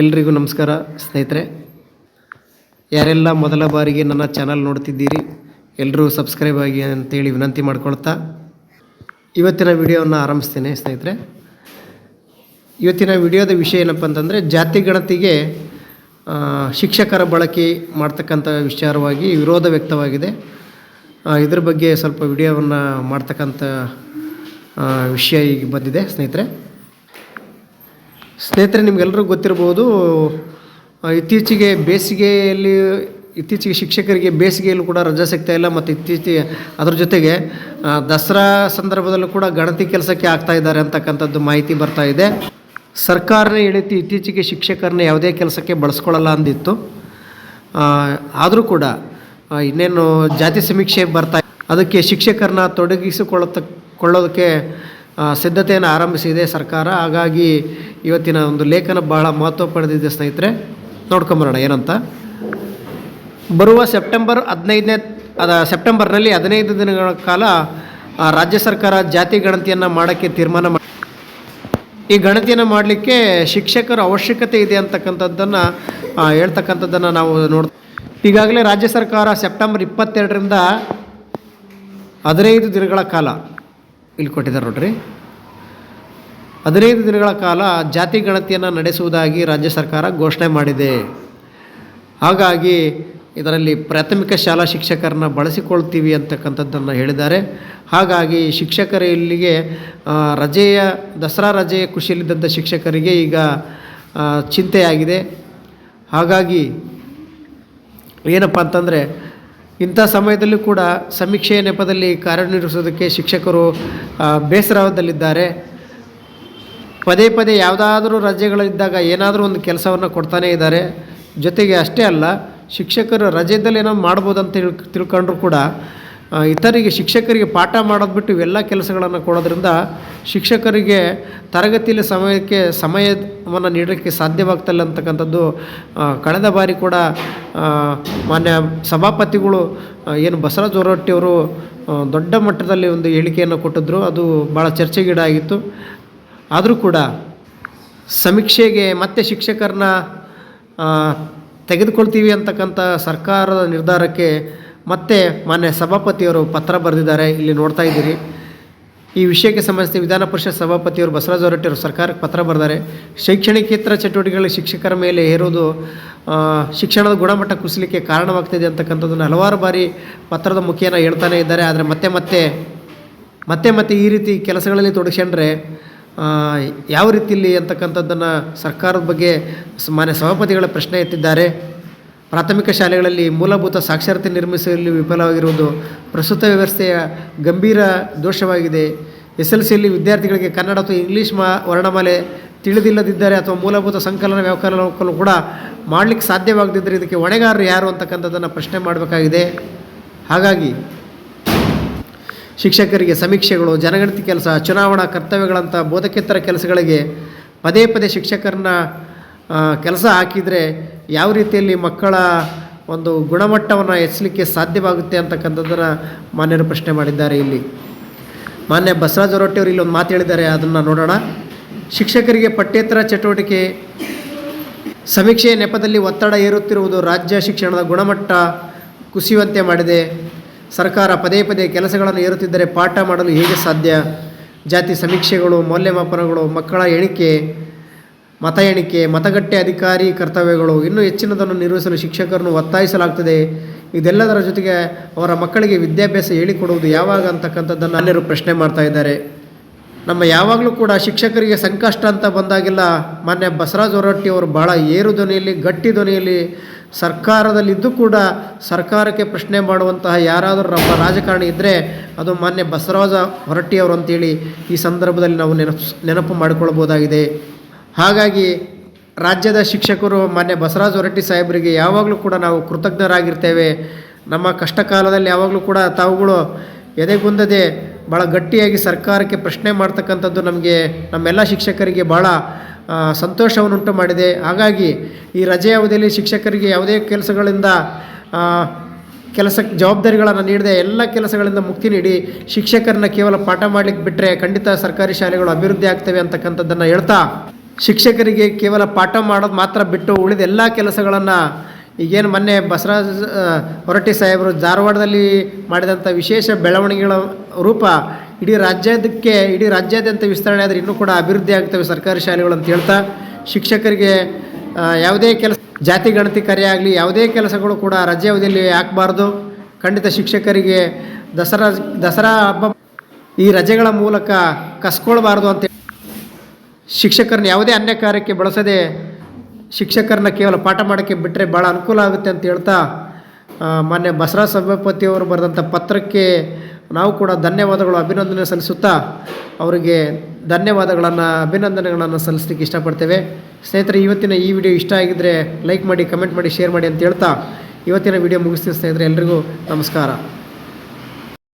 ಎಲ್ರಿಗೂ ನಮಸ್ಕಾರ, ಸ್ನೇಹಿತರೆ. ಯಾರೆಲ್ಲ ಮೊದಲ ಬಾರಿಗೆ ನನ್ನ ಚಾನಲ್ ನೋಡ್ತಿದ್ದೀರಿ ಎಲ್ಲರೂ ಸಬ್ಸ್ಕ್ರೈಬ್ ಆಗಿ ಅಂತೇಳಿ ವಿನಂತಿ ಮಾಡ್ಕೊಳ್ತಾ ಇವತ್ತಿನ ವಿಡಿಯೋವನ್ನು ಆರಂಭಿಸ್ತೇನೆ, ಸ್ನೇಹಿತರೆ. ಇವತ್ತಿನ ವಿಡಿಯೋದ ವಿಷಯ ಏನಪ್ಪ ಅಂತಂದರೆ, ಜಾತಿ ಗಣತಿಗೆ ಶಿಕ್ಷಕರ ಬಳಕೆ ಮಾಡ್ತಕ್ಕಂಥ ವಿಚಾರವಾಗಿ ವಿರೋಧ ವ್ಯಕ್ತವಾಗಿದೆ. ಇದ್ರ ಬಗ್ಗೆ ಸ್ವಲ್ಪ ವಿಡಿಯೋವನ್ನು ಮಾಡ್ತಕ್ಕಂಥ ವಿಷಯ ಈಗ ಬಂದಿದೆ, ಸ್ನೇಹಿತರೆ. ಸ್ನೇಹಿತರೆ ನಿಮಗೆಲ್ಲರಿಗೂ ಗೊತ್ತಿರ್ಬೋದು ಇತ್ತೀಚೆಗೆ ಬೇಸಿಗೆಯಲ್ಲಿ ಇತ್ತೀಚೆಗೆ ಶಿಕ್ಷಕರಿಗೆ ಬೇಸಿಗೆಯಲ್ಲೂ ಕೂಡ ರಜಾ ಸಿಗ್ತಾ ಇಲ್ಲ ಮತ್ತು ಇತ್ತೀಚೆಗೆ ಅದರ ಜೊತೆಗೆ ದಸರಾ ಸಂದರ್ಭದಲ್ಲೂ ಕೂಡ ಗಣತಿ ಕೆಲಸಕ್ಕೆ ಆಗ್ತಾ ಇದ್ದಾರೆ ಅಂತಕ್ಕಂಥದ್ದು ಮಾಹಿತಿ ಬರ್ತಾ ಇದೆ. ಸರ್ಕಾರನೇ ಹೇಳಿತ್ತು ಇತ್ತೀಚೆಗೆ ಶಿಕ್ಷಕರನ್ನ ಯಾವುದೇ ಕೆಲಸಕ್ಕೆ ಬಳಸ್ಕೊಳ್ಳಲ್ಲ ಅಂದಿತ್ತು. ಆದರೂ ಕೂಡ ಇನ್ನೇನು ಜಾತಿ ಸಮೀಕ್ಷೆ ಬರ್ತಾ ಅದಕ್ಕೆ ಶಿಕ್ಷಕರನ್ನ ತೊಡಗಿಸಿಕೊಳ್ಳತ ಕೊಳ್ಳೋದಕ್ಕೆ ಆ, ಸಿದ್ಧತೆಯನ್ನು ಆರಂಭಿಸಿದೆ ಸರ್ಕಾರ. ಹಾಗಾಗಿ ಇವತ್ತಿನ ಒಂದು ಲೇಖನ ಬಹಳ ಮಹತ್ವ ಪಡೆದಿದೆ ಸ್ನೇಹಿತರೆ. ನೋಡ್ಕೊಂಬರೋಣ ಏನಂತ. ಬರುವ ಸೆಪ್ಟೆಂಬರ್ ಹದಿನೈದನೇ, ಅದ ಸೆಪ್ಟೆಂಬರ್ನಲ್ಲಿ ಹದಿನೈದು ದಿನಗಳ ಕಾಲ ರಾಜ್ಯ ಸರ್ಕಾರ ಜಾತಿ ಗಣತಿಯನ್ನು ಮಾಡೋಕ್ಕೆ ತೀರ್ಮಾನ ಮಾಡಿ, ಈ ಗಣತಿಯನ್ನು ಮಾಡಲಿಕ್ಕೆ ಶಿಕ್ಷಕರ ಅವಶ್ಯಕತೆ ಇದೆ ಅಂತಕ್ಕಂಥದ್ದನ್ನು ಹೇಳ್ತಕ್ಕಂಥದ್ದನ್ನು ನಾವು ನೋಡ್, ಈಗಾಗಲೇ ರಾಜ್ಯ ಸರ್ಕಾರ ಸೆಪ್ಟೆಂಬರ್ ಇಪ್ಪತ್ತೆರಡರಿಂದ ಹದಿನೈದು ದಿನಗಳ ಕಾಲ ಇಲ್ಲಿ ಕೊಟ್ಟಿದ್ದಾರೆ ನೋಡ್ರಿ. ಹದಿನೈದು ದಿನಗಳ ಕಾಲ ಜಾತಿ ಗಣತಿಯನ್ನು ನಡೆಸುವುದಾಗಿ ರಾಜ್ಯ ಸರ್ಕಾರ ಘೋಷಣೆ ಮಾಡಿದೆ. ಹಾಗಾಗಿ ಇದರಲ್ಲಿ ಪ್ರಾಥಮಿಕ ಶಾಲಾ ಶಿಕ್ಷಕರನ್ನ ಬಳಸಿಕೊಳ್ತೀವಿ ಅಂತಕ್ಕಂಥದ್ದನ್ನು ಹೇಳಿದ್ದಾರೆ. ಹಾಗಾಗಿ ಶಿಕ್ಷಕರ ಇಲ್ಲಿಗೆ ರಜೆಯ, ದಸರಾ ರಜೆಯ ಖುಷಿಯಲ್ಲಿದ್ದಂಥ ಶಿಕ್ಷಕರಿಗೆ ಈಗ ಚಿಂತೆಯಾಗಿದೆ. ಹಾಗಾಗಿ ಏನಪ್ಪ ಅಂತಂದರೆ ಇಂಥ ಸಮಯದಲ್ಲೂ ಕೂಡ ಸಮೀಕ್ಷೆಯ ನೆಪದಲ್ಲಿ ಕಾರ್ಯನಿರ್ವಹಿಸೋದಕ್ಕೆ ಶಿಕ್ಷಕರು ಬೇಸರದಲ್ಲಿದ್ದಾರೆ. ಪದೇ ಪದೇ ಯಾವುದಾದ್ರೂ ರಜೆಗಳಿದ್ದಾಗ ಏನಾದರೂ ಒಂದು ಕೆಲಸವನ್ನು ಕೊಡ್ತಾನೇ ಇದ್ದಾರೆ. ಜೊತೆಗೆ ಅಷ್ಟೇ ಅಲ್ಲ, ಶಿಕ್ಷಕರು ರಜೆಯಲ್ಲಿ ಏನೋ ಮಾಡ್ಬೋದು ಅಂತ ತಿಳ್ ತಿಳ್ಕೊಂಡ್ರು ಕೂಡ ಇತರಿಗೆ ಶಿಕ್ಷಕರಿಗೆ ಪಾಠ ಮಾಡೋದು ಬಿಟ್ಟು ಇವೆಲ್ಲ ಕೆಲಸಗಳನ್ನು ಕೊಡೋದ್ರಿಂದ ಶಿಕ್ಷಕರಿಗೆ ತರಗತಿಯಲ್ಲಿ ಸಮಯಕ್ಕೆ ಸಮಯವನ್ನು ನೀಡೋಕ್ಕೆ ಸಾಧ್ಯವಾಗ್ತಿಲ್ಲ ಅಂತಕ್ಕಂಥದ್ದು ಕಳೆದ ಬಾರಿ ಕೂಡ ಮಾನ್ಯ ಸಭಾಪತಿಗಳು ಏನು ಬಸವರಾಜ ಹೊರಟ್ಟಿಯವರು ದೊಡ್ಡ ಮಟ್ಟದಲ್ಲಿ ಒಂದು ಹೇಳಿಕೆಯನ್ನು ಕೊಟ್ಟಿದ್ದರು ಅದು ಭಾಳ ಚರ್ಚೆಗೀಡಾಗಿತ್ತು ಆದರೂ ಕೂಡ ಸಮೀಕ್ಷೆಗೆ ಮತ್ತೆ ಶಿಕ್ಷಕರನ್ನ ತೆಗೆದುಕೊಳ್ತೀವಿ ಅಂತಕ್ಕಂಥ ಸರ್ಕಾರದ ನಿರ್ಧಾರಕ್ಕೆ ಮತ್ತೆ ಮಾನ್ಯ ಸಭಾಪತಿಯವರು ಪತ್ರ ಬರೆದಿದ್ದಾರೆ, ಇಲ್ಲಿ ನೋಡ್ತಾ ಇದ್ದೀರಿ. ಈ ವಿಷಯಕ್ಕೆ ಸಂಬಂಧಿಸಿದ ವಿಧಾನ ಪರಿಷತ್ ಸಭಾಪತಿಯವರು ಬಸವರಾಜ ಹೊರಟ್ಟಿಯವರು ಸರ್ಕಾರಕ್ಕೆ ಪತ್ರ ಬರೆದಾರೆ ಶೈಕ್ಷಣಿಕೇತರ ಚಟುವಟಿಕೆಗಳಿಗೆ ಶಿಕ್ಷಕರ ಮೇಲೆ ಹೇರೋದು ಶಿಕ್ಷಣದ ಗುಣಮಟ್ಟ ಕುಸಿಲಿಕ್ಕೆ ಕಾರಣವಾಗ್ತಿದೆ ಅಂತಕ್ಕಂಥದ್ದನ್ನು ಹಲವಾರು ಬಾರಿ ಪತ್ರದ ಮುಖೇನ ಹೇಳ್ತಾನೆ ಇದ್ದಾರೆ. ಆದರೆ ಮತ್ತೆ ಮತ್ತೆ ಮತ್ತೆ ಮತ್ತೆ ಈ ರೀತಿ ಕೆಲಸಗಳಲ್ಲಿ ತೊಡಗಿಸ್ಕೊಂಡ್ರೆ ಯಾವ ರೀತಿಯಲ್ಲಿ ಅಂತಕ್ಕಂಥದ್ದನ್ನು ಸರ್ಕಾರದ ಬಗ್ಗೆ ಮಾನ್ಯ ಸಭಾಪತಿಗಳ ಪ್ರಶ್ನೆ ಎತ್ತಿದ್ದಾರೆ. ಪ್ರಾಥಮಿಕ ಶಾಲೆಗಳಲ್ಲಿ ಮೂಲಭೂತ ಸಾಕ್ಷರತೆ ನಿರ್ಮಿಸುವಲ್ಲಿ ವಿಫಲವಾಗಿರುವುದು ಪ್ರಸ್ತುತ ವ್ಯವಸ್ಥೆಯ ಗಂಭೀರ ದೋಷವಾಗಿದೆ. ಎಸ್ ಎಲ್ ಸಿಯಲ್ಲಿ ವಿದ್ಯಾರ್ಥಿಗಳಿಗೆ ಕನ್ನಡ ಅಥವಾ ಇಂಗ್ಲೀಷ್ ಮಾ, ವರ್ಣಮಾಲೆ ತಿಳಿದಿಲ್ಲದಿದ್ದರೆ ಅಥವಾ ಮೂಲಭೂತ ಸಂಕಲನ ವ್ಯವಕಲನಕ್ಕೂ ಕೂಡ ಮಾಡಲಿಕ್ಕೆ ಸಾಧ್ಯವಾಗದಿದ್ದರೆ ಇದಕ್ಕೆ ಹೊಣೆಗಾರರು ಯಾರು ಅಂತಕ್ಕಂಥದ್ದನ್ನು ಪ್ರಶ್ನೆ ಮಾಡಬೇಕಾಗಿದೆ. ಹಾಗಾಗಿ ಶಿಕ್ಷಕರಿಗೆ ಸಮೀಕ್ಷೆಗಳು, ಜನಗಣತಿ ಕೆಲಸ, ಚುನಾವಣಾ ಕರ್ತವ್ಯಗಳಂಥ ಬೋಧಕೇತರ ಕೆಲಸಗಳಿಗೆ ಪದೇ ಪದೇ ಶಿಕ್ಷಕರನ್ನ ಕೆಲಸ ಹಾಕಿದರೆ ಯಾವ ರೀತಿಯಲ್ಲಿ ಮಕ್ಕಳ ಒಂದು ಗುಣಮಟ್ಟವನ್ನು ಹೆಚ್ಚಲಿಕ್ಕೆ ಸಾಧ್ಯವಾಗುತ್ತೆ ಅಂತಕ್ಕಂಥದ್ದನ್ನು ಮಾನ್ಯರು ಪ್ರಶ್ನೆ ಮಾಡಿದ್ದಾರೆ ಇಲ್ಲಿ. ಮಾನ್ಯ ಬಸವರಾಜ ಹೊರಟ್ಟಿಯವರು ಇಲ್ಲಿ ಒಂದು ಮಾತು ಹೇಳಿದ್ದಾರೆ, ಅದನ್ನು ನೋಡೋಣ. ಶಿಕ್ಷಕರಿಗೆ ಪಠ್ಯೇತರ ಚಟುವಟಿಕೆ ಸಮೀಕ್ಷೆಯ ನೆಪದಲ್ಲಿ ಒತ್ತಡ ಏರುತ್ತಿರುವುದು ರಾಜ್ಯ ಶಿಕ್ಷಣದ ಗುಣಮಟ್ಟ ಕುಸಿಯುವಂತೆ ಮಾಡಿದೆ. ಸರ್ಕಾರ ಪದೇ ಪದೇ ಕೆಲಸಗಳನ್ನು ಏರುತ್ತಿದ್ದರೆ ಪಾಠ ಮಾಡಲು ಹೇಗೆ ಸಾಧ್ಯ? ಜಾತಿ ಸಮೀಕ್ಷೆಗಳು, ಮೌಲ್ಯಮಾಪನಗಳು, ಮಕ್ಕಳ ಎಣಿಕೆ ಮತ ಎಣಿಕೆ, ಮತಗಟ್ಟೆ ಅಧಿಕಾರಿ ಕರ್ತವ್ಯಗಳು ಇನ್ನೂ ಹೆಚ್ಚಿನದನ್ನು ನಿರ್ವಹಿಸಲು ಶಿಕ್ಷಕರನ್ನು ಒತ್ತಾಯಿಸಲಾಗ್ತದೆ. ಇದೆಲ್ಲದರ ಜೊತೆಗೆ ಅವರ ಮಕ್ಕಳಿಗೆ ವಿದ್ಯಾಭ್ಯಾಸ ಹೇಳಿಕೊಡುವುದು ಯಾವಾಗ ಅಂತಕ್ಕಂಥದ್ದನ್ನು ಅನ್ಯರು ಪ್ರಶ್ನೆ ಮಾಡ್ತಾ ಇದ್ದಾರೆ. ನಮ್ಮ ಯಾವಾಗಲೂ ಕೂಡ ಶಿಕ್ಷಕರಿಗೆ ಸಂಕಷ್ಟ ಅಂತ ಬಂದಾಗೆಲ್ಲ ಮಾನ್ಯ ಬಸವರಾಜ ಹೊರಟ್ಟಿ ಅವರು ಭಾಳ ಏರು ಧ್ವನಿಯಲ್ಲಿ, ಗಟ್ಟಿ ಧ್ವನಿಯಲ್ಲಿ ಸರ್ಕಾರದಲ್ಲಿದ್ದು ಕೂಡ ಸರ್ಕಾರಕ್ಕೆ ಪ್ರಶ್ನೆ ಮಾಡುವಂತಹ ಯಾರಾದರೂ ನಮ್ಮ ರಾಜಕಾರಣಿ ಇದ್ದರೆ ಅದು ಮಾನ್ಯ ಬಸವರಾಜ ಹೊರಟ್ಟಿಯವರು ಅಂತೇಳಿ ಈ ಸಂದರ್ಭದಲ್ಲಿ ನಾವು ನೆನಪು ನೆನಪು ಮಾಡಿಕೊಳ್ಬೋದಾಗಿದೆ. ಹಾಗಾಗಿ ರಾಜ್ಯದ ಶಿಕ್ಷಕರು ಮಾನ್ಯ ಬಸವರಾಜ ಹೊರಟ್ಟಿ ಸಾಹೇಬರಿಗೆ ಯಾವಾಗಲೂ ಕೂಡ ನಾವು ಕೃತಜ್ಞರಾಗಿರ್ತೇವೆ. ನಮ್ಮ ಕಷ್ಟ ಕಾಲದಲ್ಲಿ ಯಾವಾಗಲೂ ಕೂಡ ತಾವುಗಳು ಎದೆಗುಂದದೆ ಭಾಳ ಗಟ್ಟಿಯಾಗಿ ಸರ್ಕಾರಕ್ಕೆ ಪ್ರಶ್ನೆ ಮಾಡ್ತಕ್ಕಂಥದ್ದು ನಮಗೆ, ನಮ್ಮೆಲ್ಲ ಶಿಕ್ಷಕರಿಗೆ ಭಾಳ ಸಂತೋಷವನ್ನುಂಟು ಮಾಡಿದೆ. ಹಾಗಾಗಿ ಈ ರಜೆ ಅವಧಿಯಲ್ಲಿ ಶಿಕ್ಷಕರಿಗೆ ಯಾವುದೇ ಕೆಲಸಗಳಿಂದ ಕೆಲಸ, ಜವಾಬ್ದಾರಿಗಳನ್ನು ನೀಡದೆ ಎಲ್ಲ ಕೆಲಸಗಳಿಂದ ಮುಕ್ತಿ ನೀಡಿ ಶಿಕ್ಷಕರನ್ನ ಕೇವಲ ಪಾಠ ಮಾಡಲಿಕ್ಕೆ ಬಿಟ್ಟರೆ ಖಂಡಿತ ಸರ್ಕಾರಿ ಶಾಲೆಗಳು ಅಭಿವೃದ್ಧಿ ಆಗ್ತವೆ ಅಂತಕ್ಕಂಥದ್ದನ್ನು ಹೇಳ್ತಾ ಶಿಕ್ಷಕರಿಗೆ ಕೇವಲ ಪಾಠ ಮಾಡೋದು ಮಾತ್ರ ಬಿಟ್ಟು ಉಳಿದ ಎಲ್ಲ ಕೆಲಸಗಳನ್ನು ಈಗೇನು ಮೊನ್ನೆ ಬಸವರಾಜ ಹೊರಟ್ಟಿ ಸಾಹೇಬರು ಧಾರವಾಡದಲ್ಲಿ ಮಾಡಿದಂಥ ವಿಶೇಷ ಬೆಳವಣಿಗೆಗಳ ರೂಪ ಇಡೀ ರಾಜ್ಯದಕ್ಕೆ, ಇಡೀ ರಾಜ್ಯಾದ್ಯಂತ ವಿಸ್ತರಣೆ ಆದರೆ ಇನ್ನೂ ಕೂಡ ಅಭಿವೃದ್ಧಿ ಆಗ್ತವೆ ಸರ್ಕಾರಿ ಶಾಲೆಗಳು ಅಂತ ಹೇಳ್ತಾ ಶಿಕ್ಷಕರಿಗೆ ಯಾವುದೇ ಕೆಲಸ, ಜಾತಿ ಗಣತಿ ಕಾರ್ಯ ಆಗಲಿ, ಯಾವುದೇ ಕೆಲಸಗಳು ಕೂಡ ರಜೆ ಅವಧಿಯಲ್ಲಿ ಹಾಕಬಾರ್ದು ಖಂಡಿತ ಶಿಕ್ಷಕರಿಗೆ ದಸರಾ ದಸರಾ ಹಬ್ಬ ಈ ರಜೆಗಳ ಮೂಲಕ ಕಸ್ಕೊಳ್ಬಾರ್ದು ಅಂತ ಶಿಕ್ಷಕರನ್ನ ಯಾವುದೇ ಅನ್ಯ ಕಾರ್ಯಕ್ಕೆ ಬಳಸದೆ ಶಿಕ್ಷಕರನ್ನ ಕೇವಲ ಪಾಠ ಮಾಡೋಕ್ಕೆ ಬಿಟ್ಟರೆ ಭಾಳ ಅನುಕೂಲ ಆಗುತ್ತೆ ಅಂತ ಹೇಳ್ತಾ ಬಸರಾ ಸಭಾಪತಿ ಸಭಾಪತಿಯವರು ಬರೆದಂಥ ಪತ್ರಕ್ಕೆ ನಾವು ಕೂಡ ಧನ್ಯವಾದಗಳು, ಅಭಿನಂದನೆ ಸಲ್ಲಿಸುತ್ತಾ ಅವರಿಗೆ ಧನ್ಯವಾದಗಳನ್ನು, ಅಭಿನಂದನೆಗಳನ್ನು ಸಲ್ಲಿಸ್ಲಿಕ್ಕೆ ಇಷ್ಟಪಡ್ತೇವೆ. ಸ್ನೇಹಿತರೆ, ಇವತ್ತಿನ ಈ ವಿಡಿಯೋ ಇಷ್ಟ ಆಗಿದ್ದರೆ ಲೈಕ್ ಮಾಡಿ, ಕಮೆಂಟ್ ಮಾಡಿ, ಶೇರ್ ಮಾಡಿ ಅಂತ ಹೇಳ್ತಾ, ಇವತ್ತಿನ ವಿಡಿಯೋ ಮುಗಿಸ್ತೀನಿ ಸ್ನೇಹಿತರೆ, ಎಲ್ರಿಗೂ ನಮಸ್ಕಾರ.